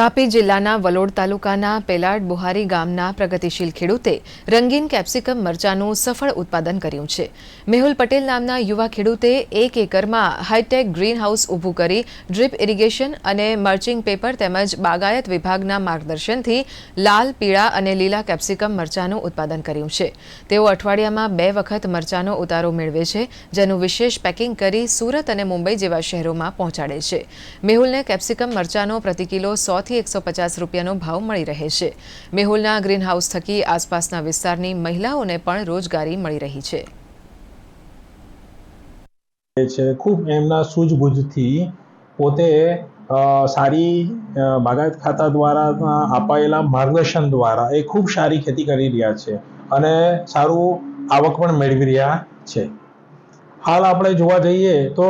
તાપી જિલ્લાના વલોડ તાલુકાના પેલાડ બુહારી ગામના પ્રગતિશીલ ખેડૂતે રંગીન કેપ્સિકમ મરચાનું સફળ ઉત્પાદન કર્યું છે. મેહુલ પટેલ નામના યુવા ખેડૂતે એક એકરમાં હાઈટેક ગ્રીન હાઉસ ઊભું કરી ડ્રીપ ઇરિગેશન અને મર્ચિંગ પેપર તેમજ બાગાયત વિભાગના માર્ગદર્શનથી લાલ, પીળા અને લીલા કેપ્સિકમ મરચાનું ઉત્પાદન કર્યું છે. તેઓ અઠવાડિયામાં બે વખત મરચાનો ઉતારો મેળવે છે, જેનું વિશેષ પેકિંગ કરી સુરત અને મુંબઈ જેવા શહેરોમાં પહોંચાડે છે. મેહુલને કેપ્સિકમ મરચાનો પ્રતિ કિલો સોથી એકસો પચાસ રૂપિયાનો ભાવ મળી રહે છે. મેહુલના ગ્રીનહાઉસ થકી આસપાસના વિસ્તારની મહિલાઓને પણ રોજગારી મળી રહી છે. ખૂબ એમના સૂઝબૂઝથી પોતે સારી બાગાયત ખાતા દ્વારા અપાયેલા માર્ગદર્શન દ્વારા એ ખૂબ સારી ખેતી કરી રહ્યા છે અને સારું આવક પણ મેળવી રહ્યા છે. હાલ આપણે જોવા જઈએ તો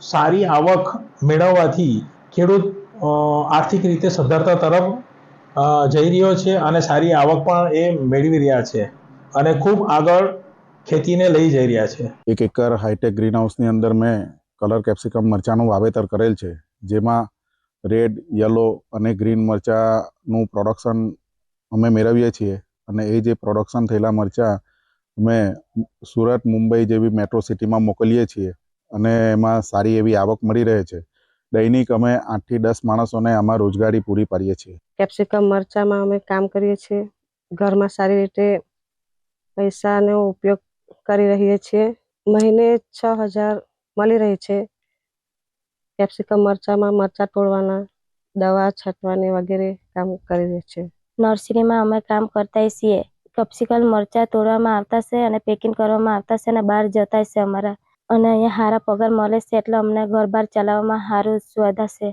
સારી આવક મેળવવાથી ખેડૂત આર્થિક રીતે સદ્ધરતા તરફ જઈ રહ્યો છે અને સારી આવક પણ એ મેળવી રહ્યા છે અને ખૂબ આગળ ખેતીને લઈ જઈ રહ્યા છે. એક એકર હાઈટેક ગ્રીન હાઉસની અંદર મેં કલર કેપ્સિકમ મરચાંનું વાવેતર કરેલ છે, જેમાં રેડ યલો અને ગ્રીન મરચાંનું પ્રોડક્શન અમે મેળવીએ છીએ અને એ જે પ્રોડક્શન થયેલા મરચાં અમે સુરત, મુંબઈ જેવી મેટ્રો સિટીમાં મોકલીએ છીએ અને એમાં સારી એવી આવક મળી રહે છે. દૈનિક અમે આઠથી દસ માણસોને આમાં રોજગારી પૂરી પાડીએ છીએ. કેપ્સિકમ મરચામાં અમે કામ કરીએ છીએ. ઘરમાં સારી રીતે પૈસાનો ઉપયોગ કરી રહીએ છીએ. મહિને છ હજાર મળી રહે છે. કેપ્સિકમ મરચામાં મરચાં તોડવાના દવા છાંટવાની વગેરે કામ કરી રહે છે. નર્સરીમાં અમે કામ કરતા છીએ. કેપ્સિકમ મરચાં તોડવામાં આવતા છે અને પેકિંગ કરવામાં આવતા છે અને બહાર જતા છે અમારા. અને અહીંયા સારા પગાર મળે છે એટલે અમને ઘર બાર ચલાવવામાં સારું સુવિધા છે